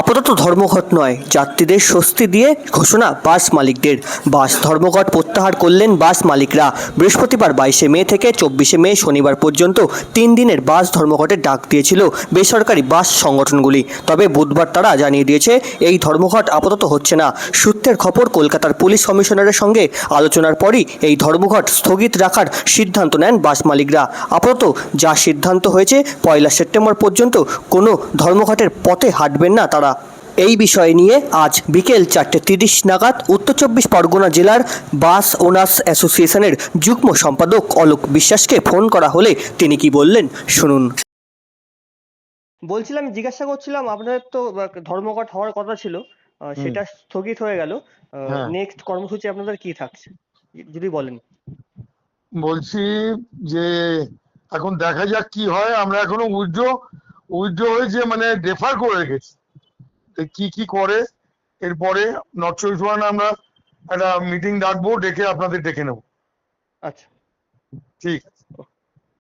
আপাতত ধর্মঘট নয়। যাত্রীদের স্বস্তি দিয়ে ঘোষণা বাস মালিকদের। বাস ধর্মঘট প্রত্যাহার করলেন বাস মালিকরা। বৃহস্পতিবার বাইশে মে থেকে চব্বিশে মে শনিবার পর্যন্ত তিন দিনের বাস ধর্মঘটের ডাক দিয়েছিল বেসরকারি বাস সংগঠনগুলি। তবে বুধবার তারা জানিয়ে দিয়েছে, এই ধর্মঘট আপাতত হচ্ছে না। সূত্রের খবর, কলকাতার পুলিশ কমিশনারের সঙ্গে আলোচনার পরই এই ধর্মঘট স্থগিত রাখার সিদ্ধান্ত নেন বাস মালিকরা। আপাতত যা সিদ্ধান্ত হয়েছে, পয়লা সেপ্টেম্বর পর্যন্ত কোনো ধর্মঘটের পথে হাঁটবেন না তারা। এই বিষয় নিয়ে আজ বিকেল চারটে তিরিশ নাগাদ উত্তর চব্বিশ পরগনা জেলার বাস ওনার্স অ্যাসোসিয়েশনের যুগ্ম সম্পাদক অলোক বিশ্বাসকে ফোন করা হলে তিনি কি বললেন শুনুন। বলছিলাম জিজ্ঞাসা করছিলাম আপনাদের তো ধর্মঘট হওয়ার কথা ছিল সেটা স্থগিত হয়ে গেল। হ্যাঁ। নেক্সট কর্মসূচি আপনাদের কি থাকছে? যদি বলেন। বলছি যে এখন দেখা যাক কি হয়। আমরা এখনও উইথড্র উইথড্র হয়েছে মানে ডেফার করে রেখেছি। কি কি করে? এরপরে নর্থ চব্বিশ পরগনা আমরা একটা মিটিং ডাকবো ডেকে আপনাদের ডেকে নেব। আচ্ছা। ঠিক আছে।